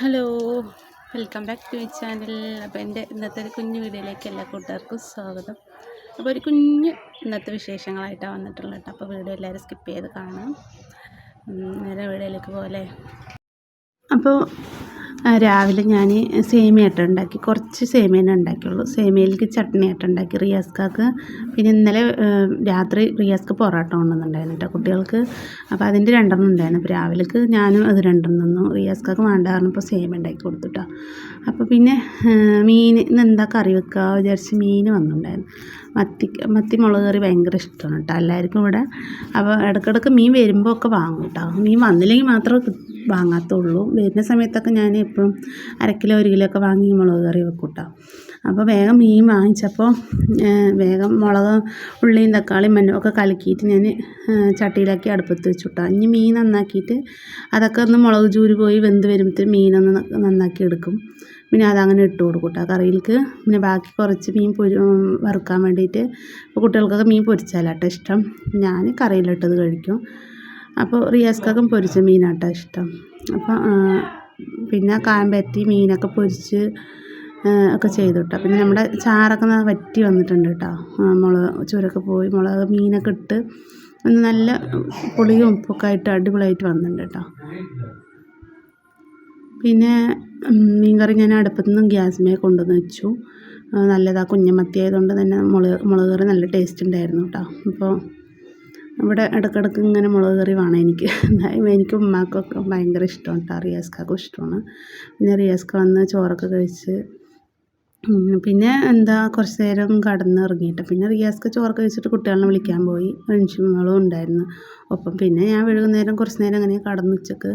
Hello welcome back to my channel. അപ്പോൾ എന്റെ ഇന്നത്തെ ഒരു കുഞ്ഞു വീഡിയോയിലേക്ക് എല്ലാ കൂട്ടുകാർക്കും സ്വാഗതം. അപ്പോൾ ഒരു കുഞ്ഞ് ഇന്നത്തെ വിശേഷങ്ങളായിട്ടാണ് വന്നിട്ടുള്ളത് കേട്ടോ. അപ്പോൾ വീഡിയോ എല്ലാവരും സ്കിപ്പ് ചെയ്ത് കാണാം നേരെ വീഡിയോയിലേക്ക് പോലെ അപ്പോൾ രാവിലെ ഞാൻ സേമിയ ആട്ടം ഉണ്ടാക്കി. കുറച്ച് സേമിയനെ ഉണ്ടാക്കിയുള്ളൂ. സേമിയയിലേക്ക് ചട്നി ആട്ടം ഉണ്ടാക്കി. റിയാസ്കാക്ക്. പിന്നെ ഇന്നലെ രാത്രി റിയാസ്ക്ക് പൊറോട്ട കൊണ്ടുവന്നിട്ടുണ്ടായിരുന്നു കേട്ടോ കുട്ടികൾക്ക്. അപ്പോൾ അതിന്റെ രണ്ടെണ്ണം ഉണ്ടായിരുന്നു. അപ്പോൾ രാവിലേക്ക് ഞാനും അത് രണ്ടെണ്ണം തന്നു. റിയാസ്കാക്ക് വേണ്ട പറഞ്ഞപ്പോൾ സേമിയ ഉണ്ടാക്കി കൊടുത്തു കേട്ടോ. അപ്പോൾ പിന്നെ മീൻ ഇന്ന് എന്താ കറി വെക്കുക വിചാരിച്ച് മീൻ വന്നിട്ടുണ്ടായിരുന്നു. മത്തി മത്തി മുളക് കറി ഭയങ്കര ഇഷ്ടമാണ് കേട്ടോ എല്ലാവർക്കും ഇവിടെ. അപ്പോൾ ഇടയ്ക്കിടയ്ക്ക് മീൻ വരുമ്പോൾ ഒക്കെ വാങ്ങും കേട്ടോ. മീൻ വന്നില്ലെങ്കിൽ മാത്രമേ കി- വാങ്ങാത്തുള്ളൂ. വരുന്ന സമയത്തൊക്കെ ഞാൻ എപ്പോഴും അര കിലോ ഒരു കിലോ ഒക്കെ വാങ്ങി മുളക് കറി വെക്കും കേട്ടോ അപ്പോൾ വേഗം മീൻ വാങ്ങിച്ചപ്പോൾ വേഗം മുളക് ഉള്ളിയും തക്കാളിയും മഞ്ഞളും ഒക്കെ കലക്കിയിട്ട് ഞാൻ ചട്ടിയിലാക്കി അടുപ്പത്ത് വെച്ചു കേട്ടോ ഇനി മീൻ നന്നാക്കിയിട്ട് അതൊക്കെ ഒന്ന് മുളക് ചൂര് പോയി വെന്ത് വരുമ്പോഴത്തേക്കും മീനൊന്ന് നന്നാക്കി എടുക്കും. പിന്നെ അതങ്ങനെ ഇട്ട് കൊടുക്കും കേട്ടോ കറിയിലേക്ക് പിന്നെ ബാക്കി കുറച്ച് മീൻ പൊരി വറുക്കാൻ വേണ്ടിയിട്ട് ഇപ്പോൾ കുട്ടികൾക്കൊക്കെ മീൻ പൊരിച്ചാലാട്ടോ ഇഷ്ടം. ഞാൻ കറിയിലിട്ടത് കഴിക്കും. അപ്പോൾ റിയാസ്ക്കൊക്കെ പൊരിച്ച മീനാട്ടോ ഇഷ്ടം. അപ്പോൾ പിന്നെ കാമ്പറ്റി പറ്റി മീനൊക്കെ പൊരിച്ച് ഒക്കെ ചെയ്തു കേട്ടോ പിന്നെ നമ്മുടെ ചാറൊക്കെ വറ്റി വന്നിട്ടുണ്ട് കേട്ടോ മുളക് ചുരൊക്കെ പോയി മുളക് മീനൊക്കെ ഇട്ട് നല്ല പുളിയും ഉപ്പൊക്കെ ആയിട്ട് അടിപൊളിയായിട്ട് വന്നിട്ടുണ്ട് കേട്ടോ പിന്നെ മീൻകറി ഞാൻ അടുപ്പത്തു നിന്നും ഗ്യാസ്മേ കൊണ്ടുവന്ന് വെച്ചു. നല്ലതാ കുഞ്ഞമത്തി ആയതുകൊണ്ട് തന്നെ മുളക് മുളക് കറി നല്ല ടേസ്റ്റ് ഉണ്ടായിരുന്നു കേട്ടോ അപ്പോൾ ഇവിടെ ഇടയ്ക്കിടയ്ക്ക് ഇങ്ങനെ മുളക് കറി വേണം എനിക്ക്. എനിക്ക് ഉമ്മാക്കൊക്കെ ഭയങ്കര ഇഷ്ടമാണ് കേട്ടോ. ഇഷ്ടമാണ്. പിന്നെ റിയാസ്ക്ക വന്ന് ചോറൊക്കെ കഴിച്ച് പിന്നെ എന്താ കുറച്ച് നേരം കടന്ന് ഇറങ്ങിയിട്ട് പിന്നെ റിയാസ്ക്ക് ചോറൊക്കെ കഴിച്ചിട്ട് കുട്ടികളെ വിളിക്കാൻ പോയി. ഫ്രണ്ട്ഷിപ്പുകളും ഉണ്ടായിരുന്നു. ഒപ്പം പിന്നെ ഞാൻ വൈകുന്നേരം കുറച്ച് നേരം അങ്ങനെ കടന്ന് ഉച്ചയ്ക്ക്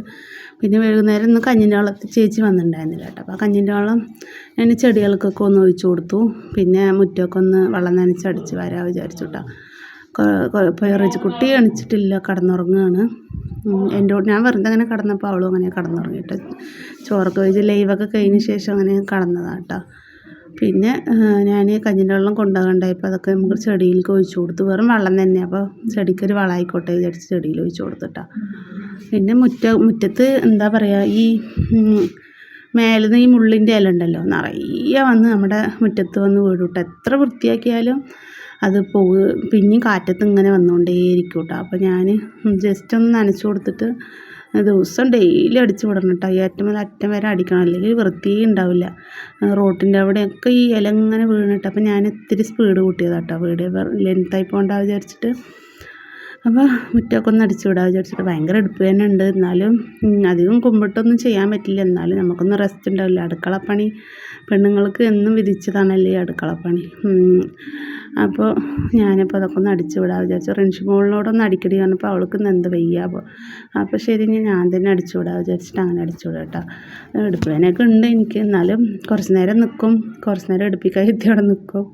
പിന്നെ വൈകുന്നേരം ഇന്ന് കഞ്ഞിന്റെ വെള്ളത്തിൽ ചേച്ചി വന്നിട്ടുണ്ടായിരുന്നില്ല കേട്ടോ. അപ്പോൾ കഞ്ഞിന്റെ വെള്ളം ഞാൻ ചെടികൾക്കൊക്കെ ഒന്ന് ഒഴിച്ചു കൊടുത്തു. പിന്നെ മുറ്റമൊക്കെ ഒന്ന് വെള്ളം നനച്ചടിച്ച് വരാൻ വിചാരിച്ചു കേട്ടോ. പേറിച്ച് കുട്ടി എണിച്ചിട്ടില്ല കടന്നുറങ്ങുകയാണ് എന്റെ ഞാൻ വെറുതെ അങ്ങനെ കടന്നപ്പോൾ അവളും അങ്ങനെ കടന്നുറങ്ങിയിട്ട് ചോറൊക്കെ വെച്ച് ലൈവൊക്കെ കഴിഞ്ഞ ശേഷം അങ്ങനെ കടന്നതാണ് കേട്ടോ പിന്നെ ഞാൻ കഞ്ഞിന്റെ വെള്ളം കൊണ്ടുപോകണ്ടായപ്പോൾ അതൊക്കെ നമുക്ക് ചെടിയിലേക്ക് ഒഴിച്ചു കൊടുത്തു. വെറും വെള്ളം തന്നെ അപ്പോൾ ചെടിക്കൊരു വളമായിക്കോട്ടെ വിചാരിച്ച് ചെടിയിൽ ഒഴിച്ചു കൊടുത്തിട്ടാ പിന്നെ മുറ്റ മുറ്റത്ത് എന്താ പറയുക ഈ മേലുനിന്ന് ഈ മുള്ളിന്റെ ഇല ഉണ്ടല്ലോ നിറയെ വന്ന് നമ്മുടെ മുറ്റത്ത് വന്ന് വീഴും എത്ര വൃത്തിയാക്കിയാലും അത് പോവ് പിന്നെയും കാറ്റത്ത് ഇങ്ങനെ വന്നുകൊണ്ടേയിരിക്കും കേട്ടോ അപ്പോൾ ഞാൻ ജസ്റ്റ് ഒന്ന് നനച്ചു കൊടുത്തിട്ട് ദിവസം ഡെയിലി അടിച്ച് വിടണം കേട്ടോ ഈ അറ്റം മുതൽ അറ്റം വരെ അടിക്കണം. അല്ലെങ്കിൽ വൃത്തിയേ ഉണ്ടാവില്ല. റോട്ടിന്റെ അവിടെയൊക്കെ ഈ ഇല ഇങ്ങനെ വീണിട്ട് അപ്പോൾ ഞാൻ ഇത്തിരി സ്പീഡ് കൂട്ടിയതാണ് കേട്ടോ വീഡിയോ ലെങ്തായി പോകണ്ട വിചാരിച്ചിട്ട് അപ്പോൾ മുറ്റമൊക്കെ ഒന്ന് അടിച്ചു വിടാൻ വിചാരിച്ചിട്ട് ഭയങ്കര എടുപ്പ് തന്നെ ഉണ്ട്. എന്നാലും അധികം കുമ്പിട്ടൊന്നും ചെയ്യാൻ പറ്റില്ല. എന്നാലും നമുക്കൊന്ന് റെസ്റ്റ് ഉണ്ടാവില്ല? അടുക്കളപ്പണി പെണ്ണുങ്ങൾക്ക് എന്നും വിധിച്ചതാണല്ലേ ഈ അടുക്കളപ്പണി അപ്പോൾ ഞാനിപ്പോൾ അതൊക്കെ ഒന്ന് അടിച്ചു വിടാൻ വിചാരിച്ചു. റിൻഷി മോളിനോടൊന്ന് അടിക്കടി പറഞ്ഞപ്പോൾ അവൾക്ക് എന്ത് വയ്യ അപ്പോൾ അപ്പോൾ ശരി ഞാൻ തന്നെ അടിച്ചു വിടാൻ വിചാരിച്ചിട്ട് അങ്ങനെ അടിച്ചു വിടാം കേട്ടോ. എടുപ്പ് വേനൊക്കെ ഉണ്ട് എനിക്ക്. എന്നാലും കുറച്ച് നേരം നിൽക്കും കുറച്ച് നേരം എടുപ്പിക്കാൻ എത്തി അവിടെ നിൽക്കും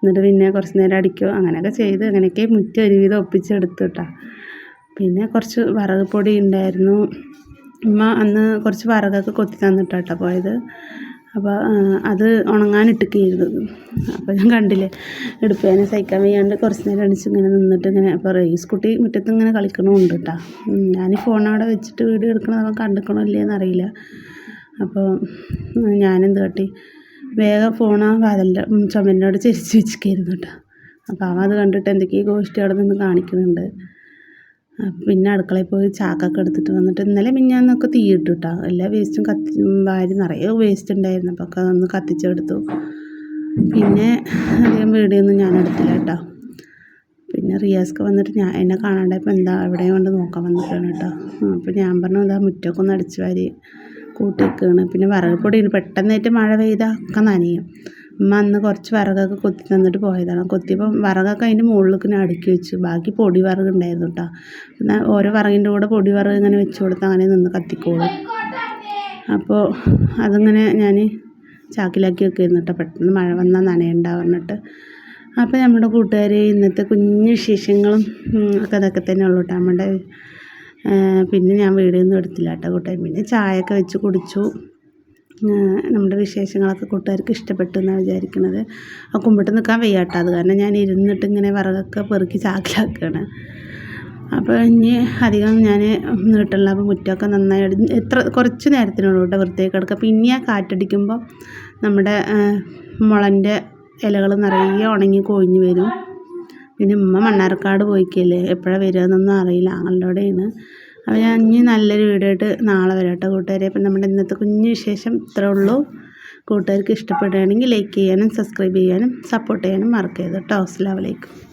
എന്നിട്ട് പിന്നെ കുറച്ച് നേരം അടിക്കും. അങ്ങനെയൊക്കെ ചെയ്ത് അങ്ങനെയൊക്കെ മുറ്റം ഒരുവിധം ഒപ്പിച്ചെടുത്തു കേട്ടോ. പിന്നെ കുറച്ച് വറക് പൊടി ഉണ്ടായിരുന്നു. ഉമ്മ അന്ന് കുറച്ച് വറകൊക്കെ കൊത്തി തന്നിട്ടാട്ടോ പോയത്. അപ്പോൾ അത് ഉണങ്ങാനിട്ടിരിക്കുന്നു അപ്പോൾ ഞാൻ കണ്ടില്ലേ എടുപ്പേനെ സഹിക്കാൻ വയ്യാണ്ട് കുറച്ച് നേരം അടിച്ച് ഇങ്ങനെ നിന്നിട്ട് ഇങ്ങനെ അപ്പോൾ റേസ് കുട്ടി മുറ്റത്ത് ഇങ്ങനെ കളിക്കണമുണ്ട് കേട്ടോ. ഞാൻ ഈ ഫോൺ അവിടെ വെച്ചിട്ട് വീഡിയോ എടുക്കണത് അവൻ കണ്ടിക്കണോ ഇല്ലേന്ന് എന്നറിയില്ല അപ്പോൾ ഞാനെന്ത് കാട്ടി വേഗം ഫോൺ ആ ചുമരിന്റെ അവിടെ ചെരിച്ച് വെച്ചിരിക്കുന്നു കേട്ടോ. അപ്പോൾ അവൻ അത് കണ്ടിട്ട് എന്തൊക്കെയോ ഗോഷ്ടി അവിടെ നിന്ന് കാണിക്കുന്നുണ്ട്. പിന്നെ അടുക്കളയിൽ പോയി ചാക്കൊക്കെ എടുത്തിട്ട് വന്നിട്ട് ഇന്നലെ മിഞ്ഞാന്നൊക്കെ തീയിട്ടു കേട്ടോ എല്ലാ വേസ്റ്റും കത്തി വാരി നിറയെ വേസ്റ്റ് ഉണ്ടായിരുന്നു. അപ്പോൾ ഒക്കെ അതൊന്ന് കത്തിച്ചെടുത്തു. പിന്നെ അധികം വീടിയൊന്നും ഞാൻ എടുത്തില്ല കേട്ടോ പിന്നെ റിയാസ്ക്ക് വന്നിട്ട് ഞാൻ എന്നെ കാണാണ്ടായപ്പോൾ എന്താ എവിടെ കൊണ്ട് നോക്കാൻ വന്നിട്ടാണ് കേട്ടോ അപ്പോൾ ഞാൻ പറഞ്ഞു എന്താ മുറ്റമൊക്കെ ഒന്ന് അടിച്ച് വാരി കൂട്ടി വെക്കുകയാണ് പിന്നെ വിറക് പൊടിയാണ് പെട്ടെന്നായിട്ട് മഴ പെയ്താൽ ഒക്കെ നനയും. ഉമ്മ അന്ന് കുറച്ച് വിറകൊക്കെ കൊത്തി തന്നിട്ട് പോയതാണ്. കൊത്തിയപ്പോൾ വിറകൊക്കെ അതിന്റെ മുകളിലേക്ക് അടുക്കി വെച്ചു. ബാക്കി പൊടി വിറക് ഉണ്ടായിരുന്നു കേട്ടോ എന്നാൽ ഓരോ വിറകിന്റെ കൂടെ പൊടി വിറക് ഇങ്ങനെ വെച്ച് കൊടുത്ത് അങ്ങനെ നിന്ന് കത്തിക്കോളും. അപ്പോൾ അതിങ്ങനെ ഞാൻ ചാക്കിലാക്കി വെക്കുമായിരുന്നു കേട്ടോ പെട്ടെന്ന് മഴ വന്നാൽ നനയണ്ട പറഞ്ഞിട്ട്. അപ്പോൾ നമ്മുടെ കൂട്ടുകാർ ഇന്നത്തെ കുഞ്ഞു വിശേഷങ്ങളും ഒക്കെ അതൊക്കെ തന്നെ ഉള്ളൂ കേട്ടോ നമ്മുടെ പിന്നെ ഞാൻ വീഡിയോ ഒന്നും എടുത്തില്ല കേട്ടോ കൂട്ടുകാർ പിന്നെ ചായയൊക്കെ വെച്ച് കുടിച്ചു. നമ്മുടെ വിശേഷങ്ങളൊക്കെ കൂട്ടുകാർക്ക് ഇഷ്ടപ്പെട്ടു എന്നാണ് വിചാരിക്കുന്നത് ആ കുമ്പിട്ട് നിൽക്കാൻ വയ്യാട്ടോ. അത് കാരണം ഞാൻ ഇരുന്നിട്ട് ഇങ്ങനെ വിറകൊക്കെ പെറുക്കി ചാക്കിലാക്കുകയാണ് അപ്പോൾ ഇനി അധികം ഞാൻ നീട്ടുള്ള അപ്പോൾ മുറ്റമൊക്കെ നന്നായി അടി എത്ര കുറച്ച് നേരത്തിനുള്ളൂ കേട്ടോ വൃത്തിയാക്കി കിടക്കുക പിന്നെ ആ കാറ്റടിക്കുമ്പോൾ നമ്മുടെ മുളന്റെ ഇലകൾ നിറയെ ഉണങ്ങി കൊഴിഞ്ഞു വരും. പിന്നെ ഉമ്മ മണ്ണാർക്കാട് പോയിക്കല്ലേ? എപ്പോഴാണ് വരിക എന്നൊന്നും അറിയില്ല അവിടെയാണ്. അപ്പോൾ ഞാൻ ഇനി നല്ലൊരു വീഡിയോ ആയിട്ട് നാളെ വരാം കേട്ടോ കൂട്ടുകാരെ. അപ്പം നമ്മുടെ ഇന്നത്തെ കുഞ്ഞു വിശേഷം ഇത്രേ ഉള്ളൂ. കൂട്ടുകാർക്ക് ഇഷ്ടപ്പെടുകയാണെങ്കിൽ ലൈക്ക് ചെയ്യാനും സബ്സ്ക്രൈബ് ചെയ്യാനും സപ്പോർട്ട് ചെയ്യാനും മറക്കരുത് കേട്ടോ അസ്സാം വലൈക്കും